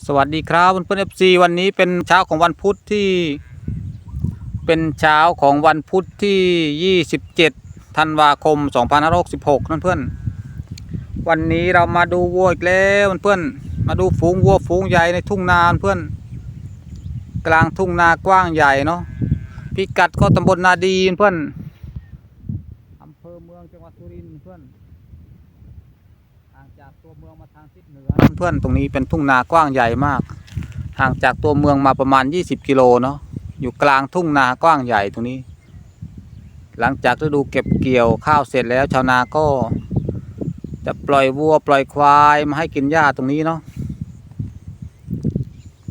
สวัสดีครับเพื่อนเอฟซีวันนี้เป็นเช้าของวันพุธที่ เป็นเช้าของวันพุธที่ 27 ธันวาคม 2566 นั่นเพื่อน วันนี้เรามาดูวัวอีกแล้วเพื่อนมาดูฝูงวัวฝูงใหญ่ในทุ่งนาเพื่อน กลางทุ่งนากว้างใหญ่เนาะพิกัดก็ตำบลนาดีเพื่อนอำเภอเมืองจังหวัดสุรินทร์เพื่อน ห่างจากตัว เมืองมาทางทิศเหนือเพื่อนตรงนี้เป็นทุ่งนากว้างใหญ่มาก ห่างจากตัวเมืองมาประมาณ 20 กิโลเนาะอยู่กลางทุ่งนากว้างใหญ่ตรงนี้ หลังจากฤดูเก็บเกี่ยวข้าวเสร็จแล้วชาวนาก็ จะปล่อยวัวปล่อยควายมาให้กินหญ้าตรงนี้เนาะ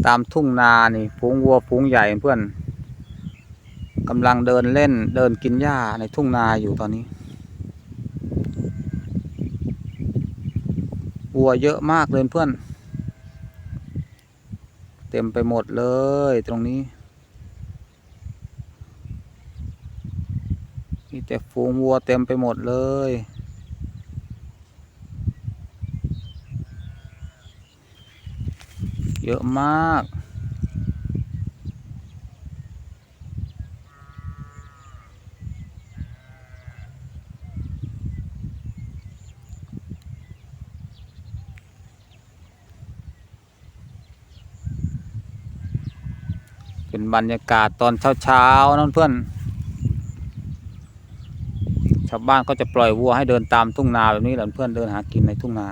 ตามทุ่งนานี่ฝูงวัวฝูงใหญ่เพื่อนกำลังเดินเล่นเดินกินหญ้าในทุ่งนาอยู่ตอนนี้ วัวเยอะมากเลยเพื่อน เต็มไปหมดเลยตรงนี้มีแต่ฝูงวัวเต็มไปหมดเลย เยอะมาก เป็นบรรยากาศตอนเช้าๆนั่นเพื่อน ชาวบ้านก็จะปล่อยวัวให้เดินตามทุ่งนาแบบนี้แหละเพื่อนเดินหากินในทุ่งนา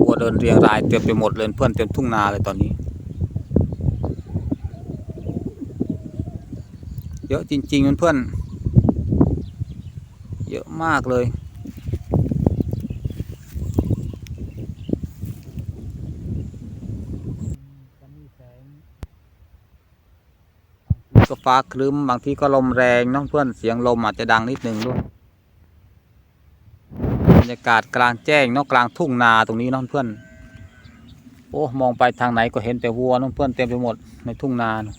วัวเดินเรียงรายเต็มไปหมดเลยเพื่อนเต็มทุ่งนาเลยตอนนี้ เยอะจริงๆเพื่อนเยอะมากเลย ก็ฟ้าครึ้มบางทีก็ลมแรงน้องเพื่อนเสียงลมอาจจะดังนิดนึงด้วยบรรยากาศกลางแจ้งนอกกลางทุ่งนาตรงนี้น้องเพื่อนโอ้มองไปทางไหนก็เห็นแต่วัวน้องเพื่อนเต็มไปหมดในทุ่งนานะ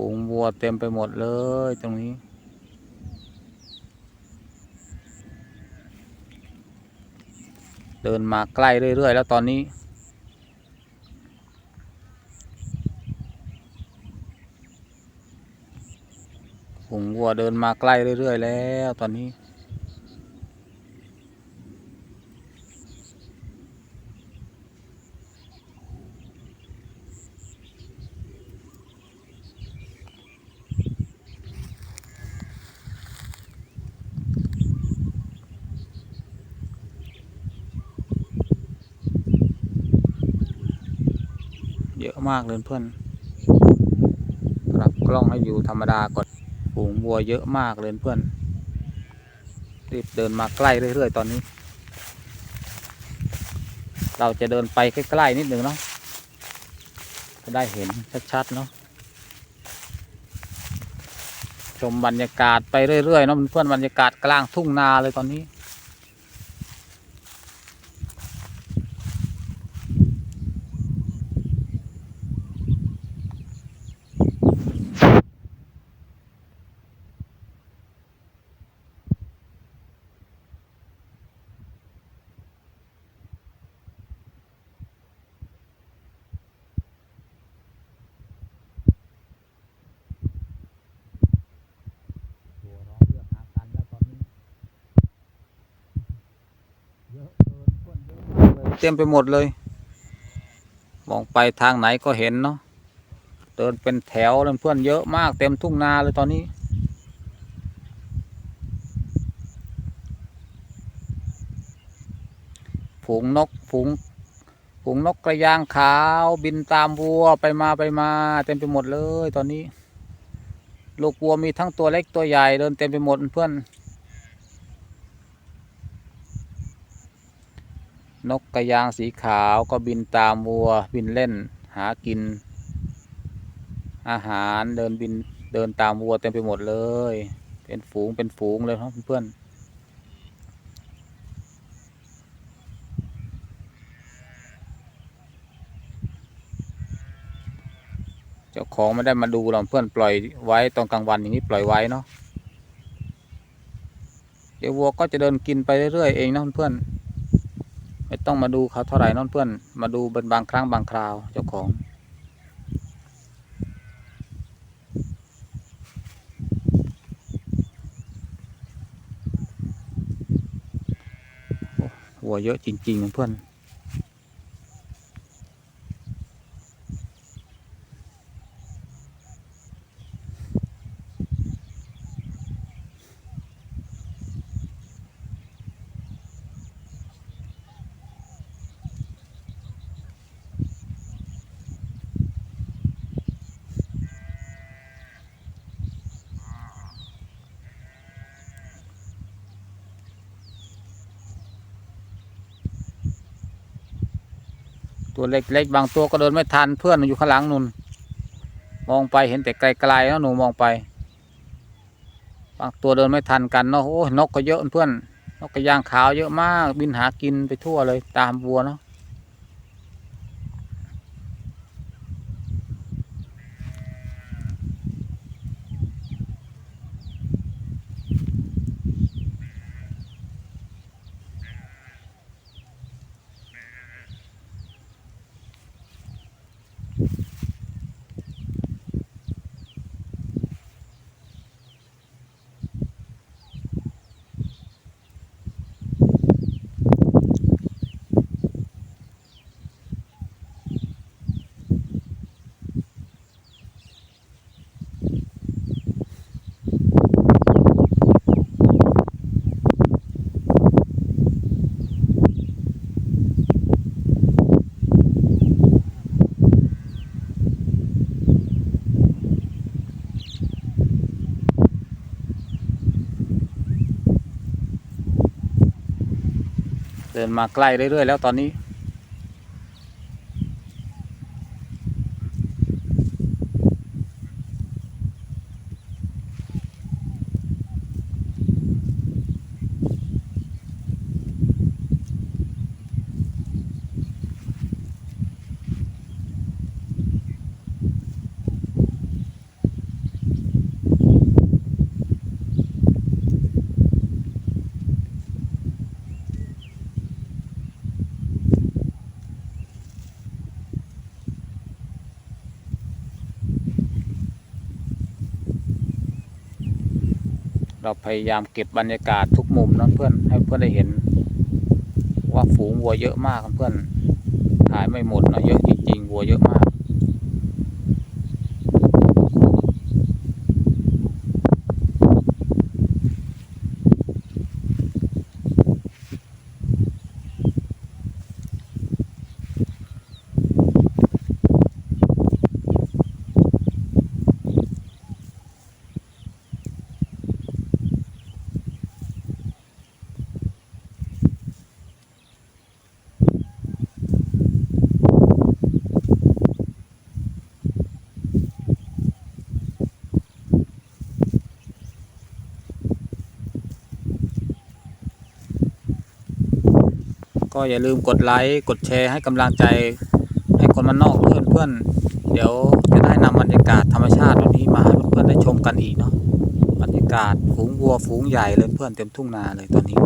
ฝูงวัวเต็มไปหมดเลยตรงนี้ เดินมาใกล้เรื่อย ๆ แล้วตอนนี้ ฝูงวัวเดินมาใกล้เรื่อย ๆ แล้วตอนนี้ มากเลยเพื่อนปรับกล้องให้อยู่ธรรมดาก่อนฝูงวัวเยอะมากเลยเพื่อน รีบเดินมาใกล้เรื่อยๆตอนนี้ เราจะเดินไปใกล้ๆนิดหนึ่งเนาะ จะได้เห็นชัดๆเนาะ ชมบรรยากาศไปเรื่อยๆเนาะเพื่อนบรรยากาศกลางทุ่งนาเลยตอนนี้ ตัวร้องเรียกหากันแล้วตอนนี้ เยอะเกินเพื่อนเยอะมาก เต็มไปหมดเลย มองไปทางไหนก็เห็นเนาะเดินเป็นแถวเลยเพื่อนเยอะมากเต็มทุ่งนาเลยตอนนี้ ฝูงนกฝูงฝูงนกกระยางขาวบินตามวัวไปมาไปมา เต็มไปหมดเลยตอนนี้ ลูกวัวมีทั้งตัวเล็กตัวใหญ่เดินเต็มไปหมดเพื่อน นกกระยางสีขาวก็บินตามวัว บินเล่นหากิน อาหารเดินบินเดินตามวัวเต็มไปหมดเลย เป็นฝูงเป็นฝูงเลยครับเพื่อนเจ้าของไม่ได้มาดูเราเพื่อนปล่อยไว้ตอนกลางวันอย่างนี้ปล่อยไว้เนาะเดี๋ยววัวก็จะเดินกินไปเรื่อยๆเองนะเพื่อนๆ ต้องมาดูเขาเท่าไหร่น้องเพื่อนมาดูเป็นบางครั้งบางคราวเจ้าของวัวเยอะจริงๆเพื่อน ตัวเล็กๆบางตัวก็เดินไม่ทันเพื่อนอยู่ข้างหลังนุ่น มองไปเห็นแต่ไกลๆแล้วหนูมองไป บางตัวเดินไม่ทันกันเนาะโอ้ยนกก็เยอะเพื่อนนกกระยางขาวเยอะมากบินหากินไปทั่วเลยตามวัวเนาะ เดินมาใกล้เรื่อยๆแล้วตอนนี้ เราพยายามเก็บบรรยากาศทุกมุมนะเพื่อนให้เพื่อนได้เห็น ว่าฝูงวัวเยอะมากเพื่อนถ่ายไม่หมดนะเยอะจริงๆวัวเยอะมาก ก็อย่าลืมกดไลค์กดแชร์ให้กำลังใจ ให้คนมานอกเพื่อนเพื่อนเดี๋ยวจะได้นำบรรยากาศธรรมชาติตรงนี้มาให้เพื่อนๆได้ชมกันอีกเนาะบรรยากาศฝูงวัวฝูงใหญ่เลยเพื่อนเต็มทุ่งนาเลยตอนนี้